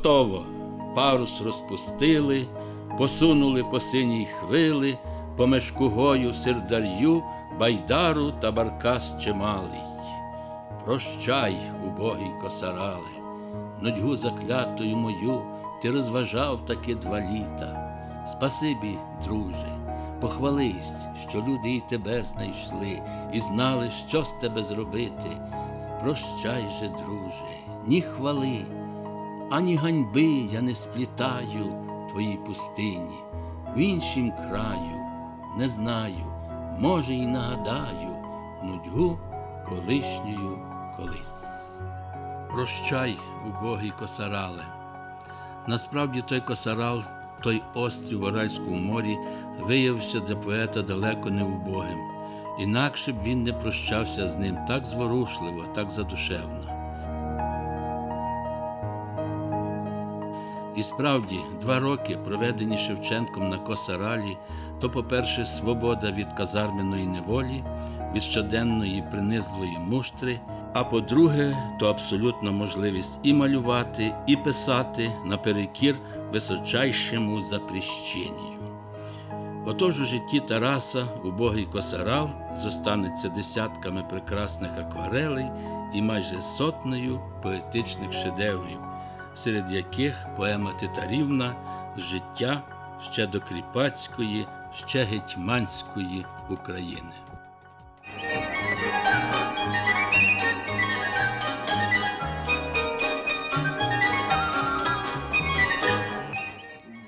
Готово. Парус розпустили, посунули по синій хвили, по мешкугою сирдар'ю, байдару та баркас чималий. Прощай, убогий косарале, нудьгу заклятою мою ти розважав таки два літа. Спасибі, друже, похвались, що люди і тебе знайшли, і знали, що з тебе зробити. Прощай же, друже, ні хвали, ані ганьби я не сплітаю твоїй пустині, в іншім краю не знаю, може, й нагадаю нудьгу колишньою колись. Прощай, убогий косарале. Насправді той косарал, той острів в Аральському морі, виявився для поета далеко не убогим. Інакше б він не прощався з ним так зворушливо, так задушевно. І справді, два роки, проведені Шевченком на Косаралі, то, по-перше, свобода від казарменої неволі, від щоденної принизливої муштри, а по-друге, то абсолютна можливість і малювати, і писати наперекір височайшому запрещенню. Отож у житті Тараса убогий косарал зостанеться десятками прекрасних акварелей і майже сотнею поетичних шедеврів, серед яких поема Титарівна Життя ще до кріпацької, ще гетьманської України.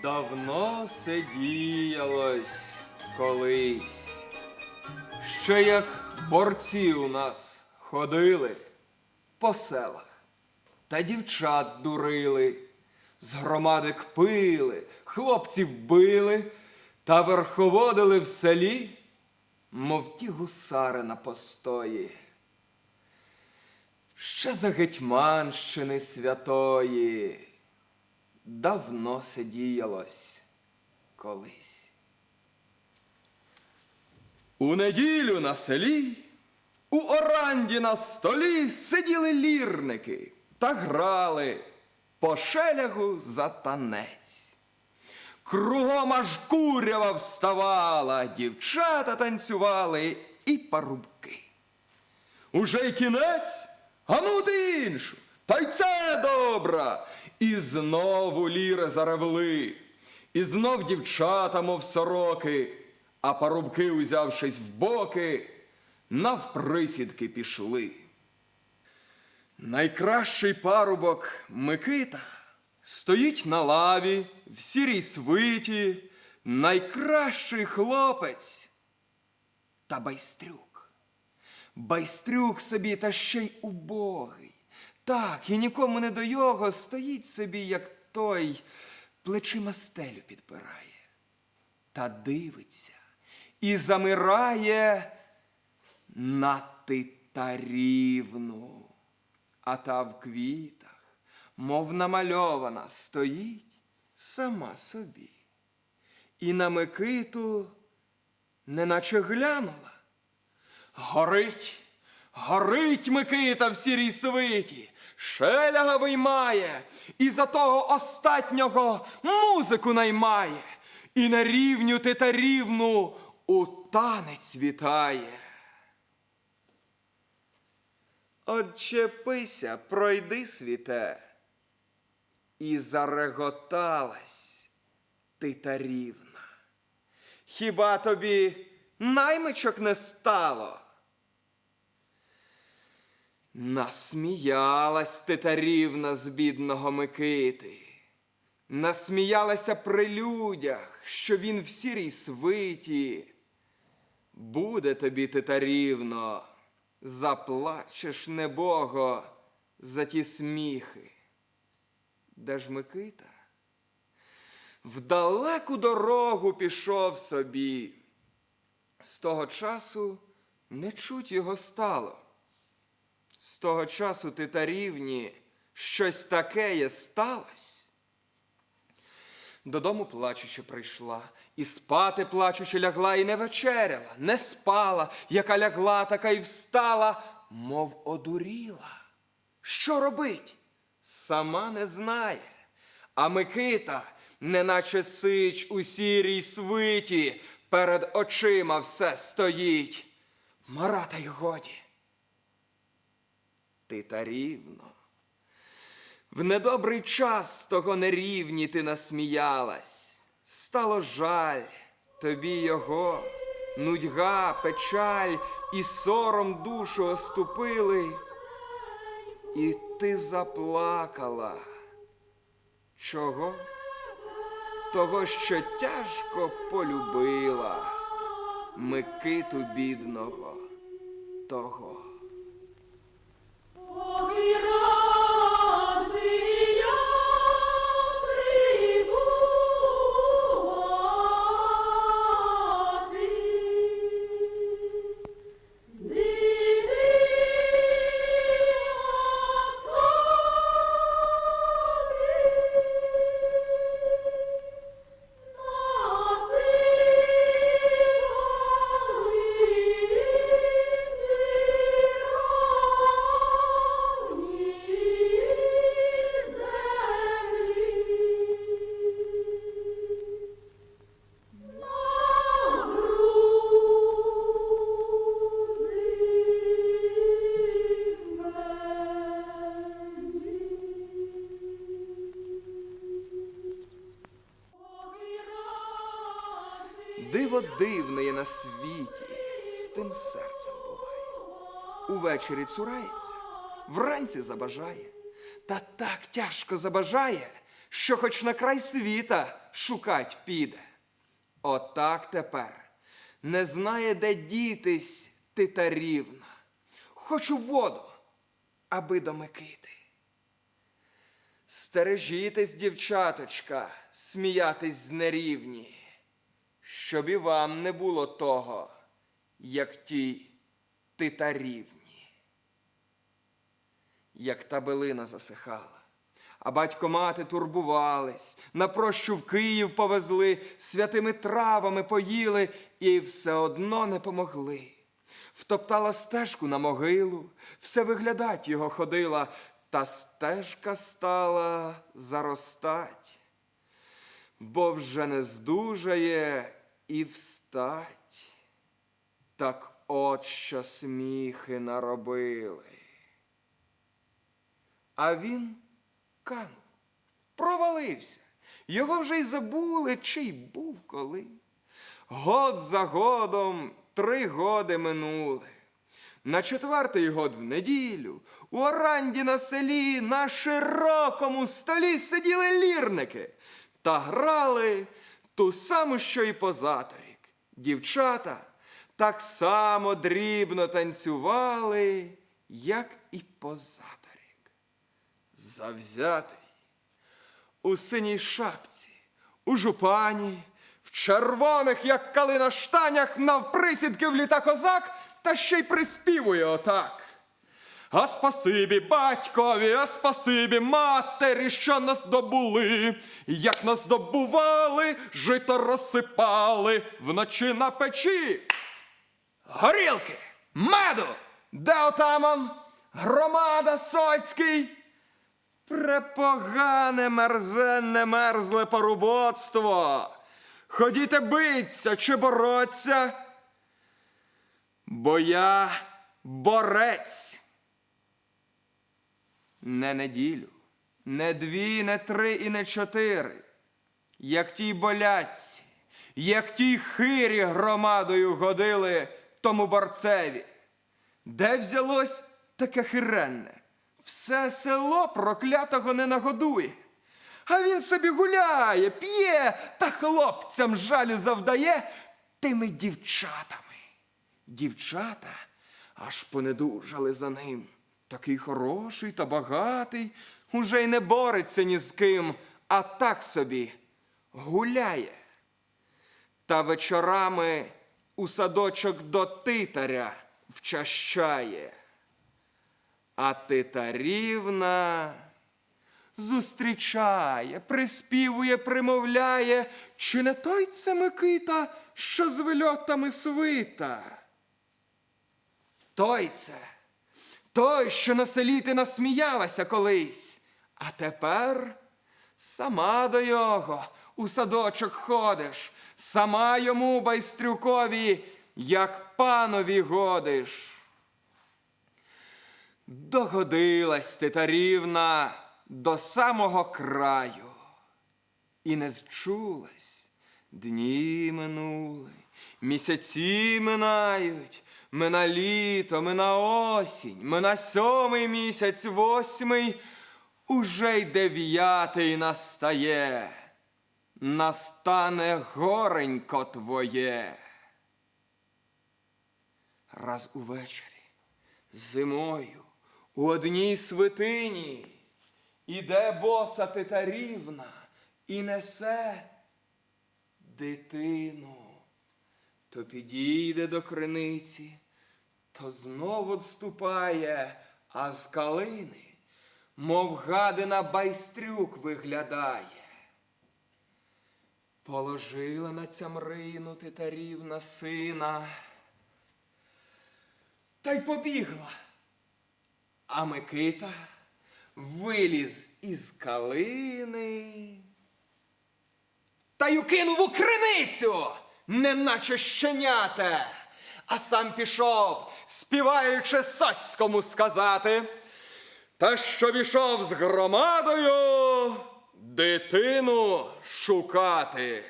Давно се діялось колись, ще як борці у нас ходили по селах та дівчат дурили, з громадик пили, хлопців били та верховодили в селі, мов ті гусари на постої. Ще за гетьманщини святої давно се діялось колись. У неділю на селі, у оранді на столі сиділи лірники та грали по шелягу за танець. Кругом аж курява вставала, дівчата танцювали і парубки. Уже й кінець, а ну ти іншу, та й це добра. І знову ліри заревли, і знов дівчата, мов сороки, а парубки, узявшись в боки, навприсідки пішли. Найкращий парубок Микита стоїть на лаві в сірій свиті, найкращий хлопець та байстрюк. Байстрюк собі та ще й убогий. Так, і нікому не до його стоїть собі, як той плечима стелю підпирає. Та дивиться і замирає на титарівну. А та в квітах, мов намальована, стоїть сама собі. І на Микиту неначе глянула. Горить, горить Микита в сірій свиті, шеляга виймає, і за того остатнього музику наймає, і на рівню титарівну у танець вітає. Отчепися, пройди світе. І зареготалась титарівна. Хіба тобі наймичок не стало? Насміялась титарівна з бідного Микити. Насміялася при людях, що він в сірій свиті. Буде тобі, титарівно, заплачеш небого за ті сміхи. Де ж Микита? В далеку дорогу пішов собі. З того часу не чуть його стало. З того часу титарівні щось таке є сталось. Додому плачучи прийшла, і спати плачучи лягла, і не вечеряла, не спала, яка лягла, така й встала, мов одуріла. Що робить? Сама не знає. А Микита, неначе сич у сірій свиті, перед очима все стоїть. Марата й годі. Ти та рівно. В недобрий час того нерівні ти насміялась. Стало жаль тобі його, нудьга, печаль і сором душу оступили. І ти заплакала. Чого? Того, що тяжко полюбила Микиту бідного того. На світі, з тим серцем буває. Увечері цурається, вранці забажає, та так тяжко забажає, що хоч на край світа шукать піде. Отак тепер не знає, де дітись ти та рівна. Хочу воду, аби до Микити. Стережітесь, дівчаточка, сміятись з нерівні, щоб і вам не було того, як ті титарівні. Як та билина засихала, а батько мати турбувались, на прощу в Київ повезли, святими травами поїли і все одно не помогли. Втоптала стежку на могилу, все виглядать його ходила, та стежка стала заростать, бо вже не здужає і встать. Так от що сміхи наробили. А він канув, провалився. Його вже й забули, чий був коли. Год за годом три годи минули. На четвертий год в неділю у оранді на селі на широкому столі сиділи лірники та грали ту саму, що й позаторік. Дівчата так само дрібно танцювали, як і позаторік. Завзятий у синій шапці, у жупані, в червоних, як калина штанях, навприсідки вліта козак, та ще й приспівує отак. А спасибі батькові, а спасибі матері, що нас добули, як нас добували, жито розсипали вночі на печі. Горілки, меду, де отаман, громада соцький. Препогане мерзенне мерзле порубоцтво. Ходіте биться чи бороться, бо я борець. Не неділю, не дві, не три і не чотири, як тій болятці, як тій хирі громадою годили тому борцеві. Де взялось таке хиренне? Все село проклятого не нагодує. А він собі гуляє, п'є та хлопцям жалю завдає тими дівчатами. Дівчата аж понедужали за ним. Такий хороший та багатий, уже й не бореться ні з ким, а так собі гуляє. Та вечорами у садочок до титаря вчащає. А титарівна зустрічає, приспівує, примовляє, чи не той це Микита, що з вильотами свита? Той це, той, що на селі ти насміялася колись, а тепер Сама до його у садочок ходиш, сама йому байстрюкові, як панові годиш. Догодилась ти тарівна до самого краю, і не зчулась. Дні минули, місяці минають, мина літо, мина осінь, мина сьомий місяць, восьмий, уже й дев'ятий настає. Настане горенько твоє. Раз увечері зимою у одній свитині іде боса титарівна і несе дитину. То підійде до криниці, то знову відступає, а з калини, мов гадина байстрюк виглядає. Положила на цямрину титарівна сина та й побігла. А Микита виліз із калини та й укинув у криницю, неначе щеняте, а сам пішов, співаючи соцькому сказати, та щоб ішов з громадою дитину шукати.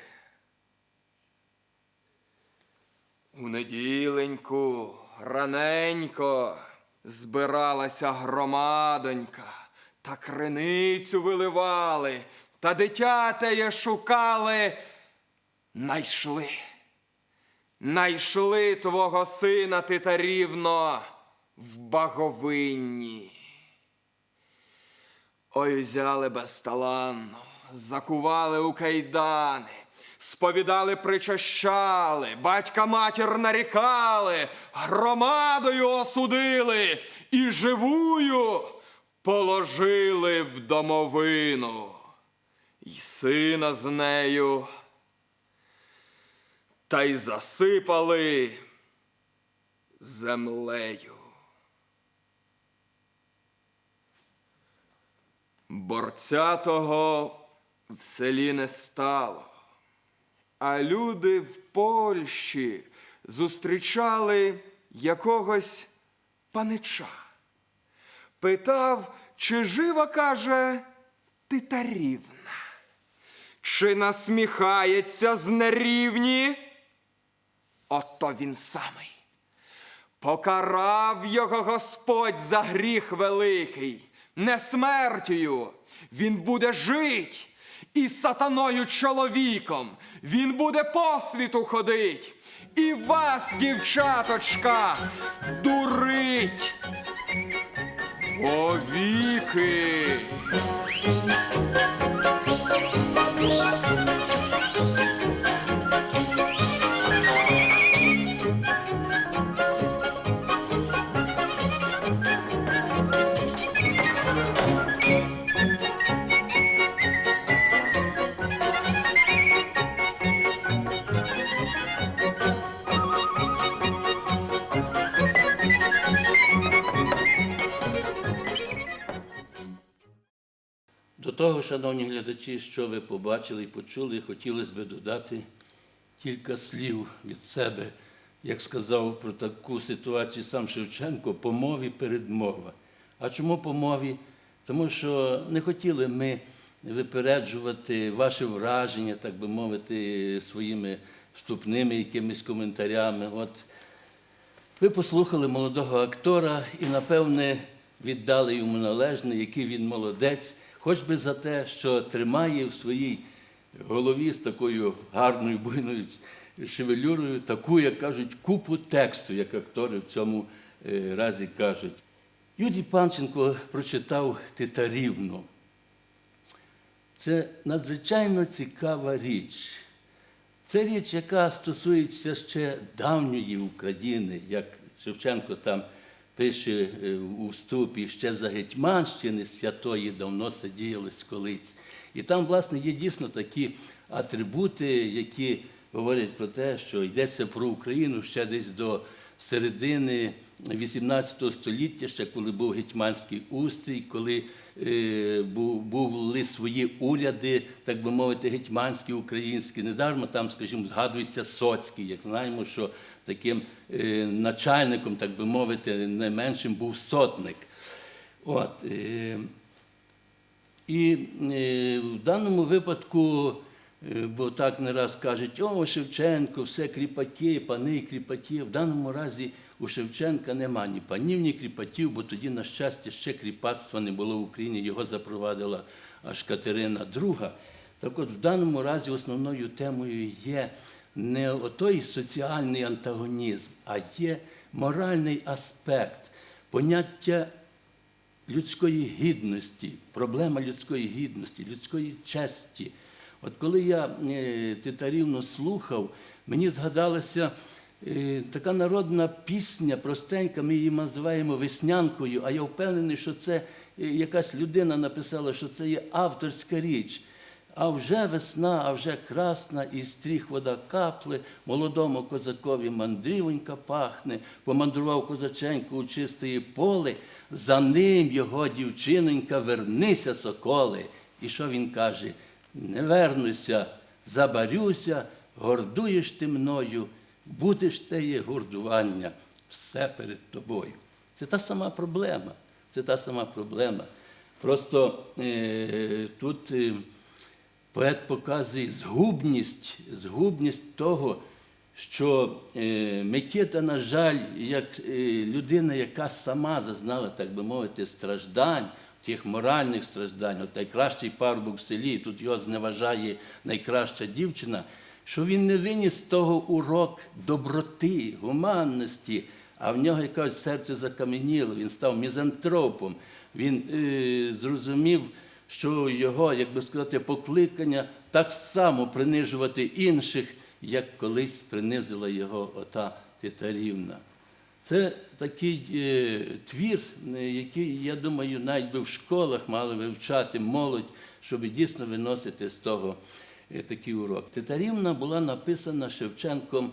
У неділеньку раненько збиралася громадонька, та криницю виливали, та дитятеє шукали, найшли. Найшли твого сина титарівно в баговинні. Ой, взяли безталанно, закували у кайдани, сповідали, причащали, батька матір нарікали, громадою осудили і живую положили в домовину, й сина з нею, та й засипали землею. Борця того в селі не стало, а люди в Польщі зустрічали якогось панича. Питав, чи жива, каже, титарівна, чи насміхається з нерівні? Ото він самий. Покарав його Господь за гріх великий, не смертю. Він буде жить і сатаною чоловіком. Він буде по світу ходить. І вас, дівчаточка, дурить. Повіки. До того, шановні глядачі, що ви побачили і почули, хотілося б додати кілька слів від себе, як сказав про таку ситуацію сам Шевченко, по мові передмова. А чому по мові? Тому що не хотіли ми випереджувати ваше враження, так би мовити, своїми вступними якимись коментарями. От ви послухали молодого актора і, напевне, віддали йому належне, який він молодець, хоч би за те, що тримає в своїй голові з такою гарною буйною шевелюрою, таку, як кажуть, купу тексту, як актори в цьому е, разі кажуть. Юдій Панченко прочитав Титарівну. Це надзвичайно цікава річ. Це річ, яка стосується ще давньої України, як Шевченко там пише е, у вступі, ще за Гетьманщини святої давно сиділи колиць. І там, власне, є дійсно такі атрибути, які говорять про те, що йдеться про Україну ще десь до середини 18 століття, ще коли був гетьманський устрій, коли е, були свої уряди, так би мовити, гетьманські, українські. Недармо там, скажімо, згадується Соцький, як знаємо, що таким е, начальником, так би мовити, найменшим був сотник. От, е, і е, в даному випадку, бо так не раз кажуть, о, Шевченко, все кріпаки, пани кріпаки. В даному разі у Шевченка нема ні панів, ні кріпаків, бо тоді, на щастя, ще кріпацтва не було в Україні, його запровадила аж Катерина II. Так от в даному разі основною темою є не отой соціальний антагонізм, а є моральний аспект, поняття людської гідності, проблема людської гідності, людської честі. От коли я е, Титарівну слухав, мені згадалася е, така народна пісня, простенька, ми її називаємо веснянкою, а я впевнений, що це е, якась людина написала, що це є авторська річ. А вже весна, а вже красна, і стріх вода капли, молодому козакові мандрівонька пахне, помандрував козаченько у чистої поле, за ним його дівчинонька, вернися, соколи. І що він каже? Не вернуся, забарюся, гордуєш ти мною, будеш теє гордування, все перед тобою. Це та сама проблема. Це та сама проблема. Просто е, тут. Е, Поет показує згубність, згубність того, що е, Микита, на жаль, як е, людина, яка сама зазнала, так би мовити, страждань, тих моральних страждань, от найкращий парубок в селі, тут його зневажає найкраща дівчина, що він не виніс того урок доброти, гуманності, а в нього якось серце закам'яніло, він став мізантропом, він е, зрозумів що його, як би сказати, покликання так само принижувати інших, як колись принизила його ота Титарівна. Це такий е, твір, е, який, я думаю, навіть би в школах мали вивчати молодь, щоб дійсно виносити з того е, такий урок. Титарівна була написана Шевченком,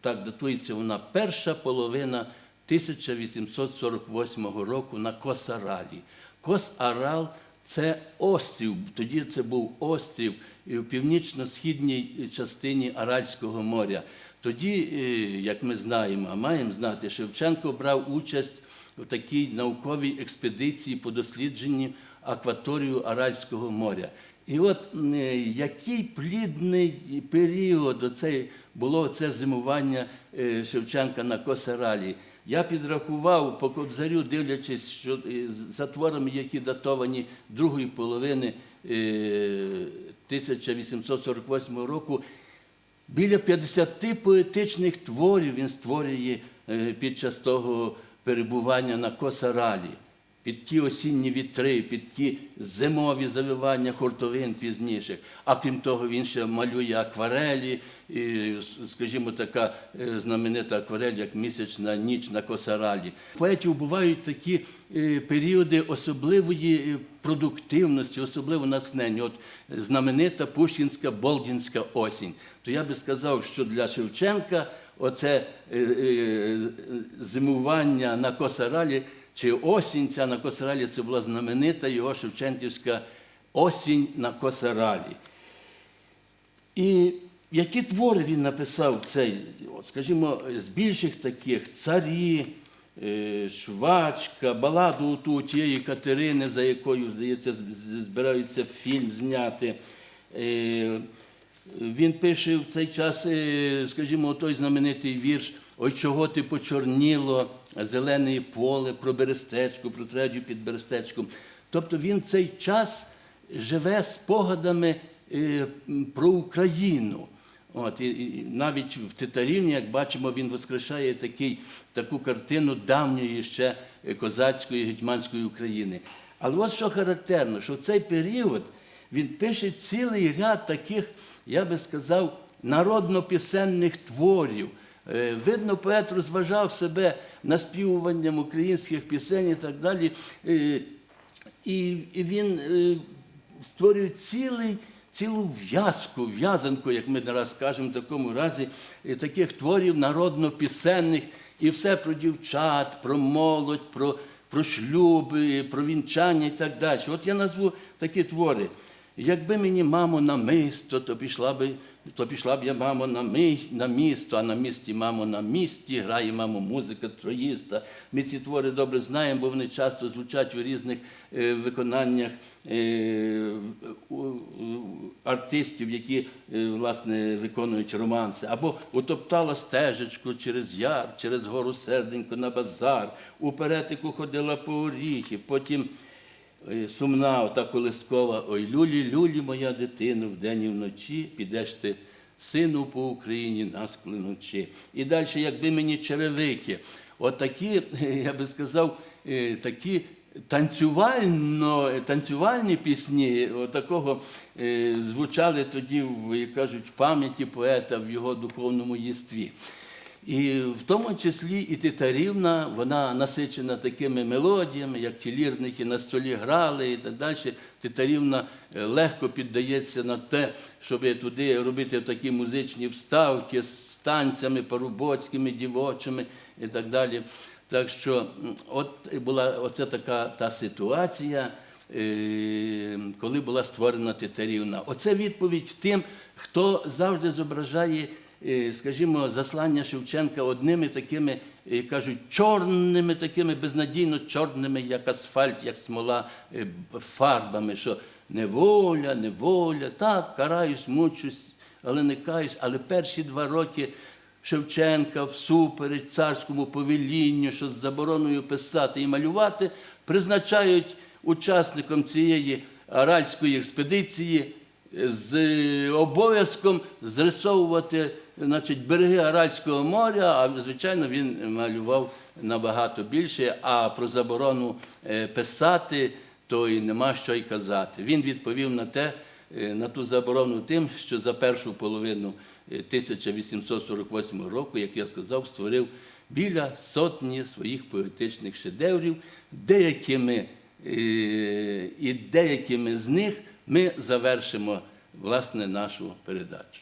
так датується вона, перша половина 1848 року на Косаралі. Кос-Арал це острів, тоді це був острів в північно-східній частині Аральського моря. Тоді, е, як ми знаємо, а маємо знати, Шевченко брав участь у такій науковій експедиції по дослідженню акваторію Аральського моря. І от е, який плідний період оцей, було це зимування е, Шевченка на Косаралі. Я підрахував по Кобзарю, дивлячись, що е, за творами, які датовані другої половини е, 1848 року, біля 50 поетичних творів він створює е, під час того перебування на Косаралі. Під ті осінні вітри, під ті зимові завивання хуртовин пізніших. А крім того, він ще малює акварелі, і, скажімо, така е, знаменита акварель, як місячна ніч на Косаралі. Поетів бувають такі е, періоди особливої е, продуктивності, особливо натхнення. От знаменита Пушкінська Болдінська осінь. То я би сказав, що для Шевченка оце зимування на Косаралі чи осінь ця на Косаралі це була знаменита його Шевченківська осінь на Косаралі. І які твори він написав цей, от, скажімо, з більших таких царі, е, швачка, баладу ту тієї Катерини, за якою, здається, збираються фільм зняти. Е, Він пише в цей час, е, скажімо, той знаменитий вірш Ой, чого ти почорніло, зелене поле про берестечко, про третю під берестечком. Тобто він цей час живе спогадами е, про Україну. От, і, навіть в Титарівні, як бачимо, він воскрешає такий, таку картину давньої ще козацької гетьманської України. Але от що характерно, що в цей період він пише цілий ряд таких, я би сказав, народно-пісенних творів. Е, Видно, поет розважав себе наспівуванням українських пісень і так далі. Е, І, він е, створює цілий цілу в'язку, в'язанку, як ми не раз кажемо, в такому разі, таких творів народно-пісенних, і все про дівчат, про молодь, про, про шлюби, про вінчання і так далі. От я назву такі твори. Якби мені мамо на мисто, то пішла би, то пішла б я, мамо, на, ми, на місто, а на місті, мамо, на місті, грає, мамо, музика троїста. Ми ці твори добре знаємо, бо вони часто звучать у різних е, виконаннях е, у- артистів, які е, власне виконують романси. Або утоптала стежечку через яр, через гору серденько на базар, у перетику ходила по оріхи, потім. Е, Сумна, ота колискова, ой, люлі, люлі, моя дитино, вдень і вночі, підеш ти, сину по Україні, нас клиночі. І далі, якби мені черевики, отакі, я би сказав, е, такі танцювально, танцювальні пісні, отакого е, звучали тоді, кажуть, в пам'яті поета в його духовному єстві. І в тому числі і Титарівна, вона насичена такими мелодіями, як ті лірники на столі грали і так далі. Титарівна е, легко піддається на те, щоб туди робити такі музичні вставки з танцями парубоцькими, дівочими і так далі. Так що от була оце така та ситуація, е, коли була створена Титарівна. Оце відповідь тим, хто завжди зображає скажімо, заслання Шевченка одними такими, е, кажуть, чорними, такими безнадійно чорними, як асфальт, як смола, е, фарбами, що неволя, неволя, так, караюсь, мучусь, але не каюсь. Але перші два роки Шевченка всупереч царському повелінню, що з забороною писати і малювати, призначають учасником цієї аральської експедиції з обов'язком зрисовувати значить, береги Аральського моря, а звичайно він малював набагато більше, а про заборону е, писати, то і нема що й казати. Він відповів на те, е, на ту заборону тим, що за першу половину е, 1848 року, як я сказав, створив біля сотні своїх поетичних шедеврів, деякими е, і деякими з них ми завершимо власне нашу передачу.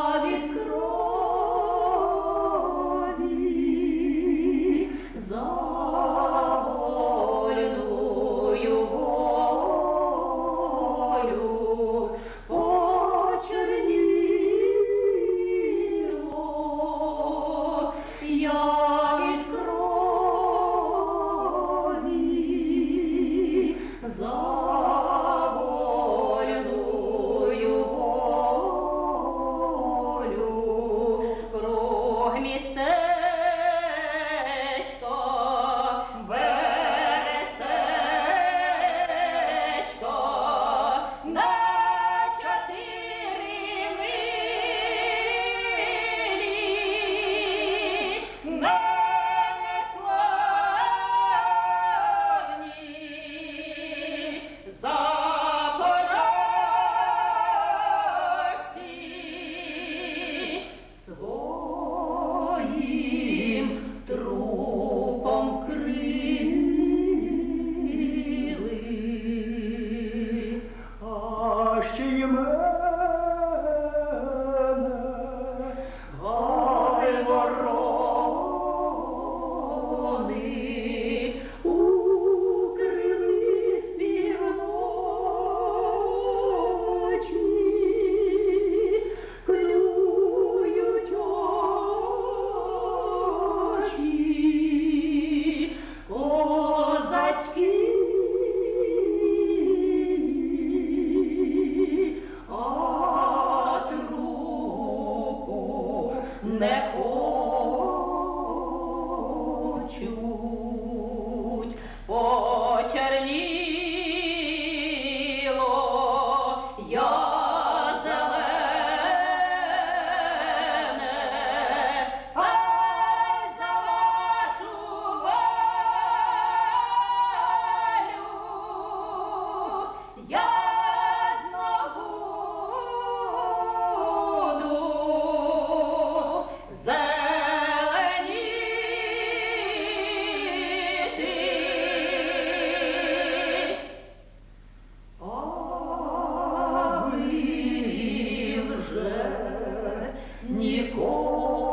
вже ніколи.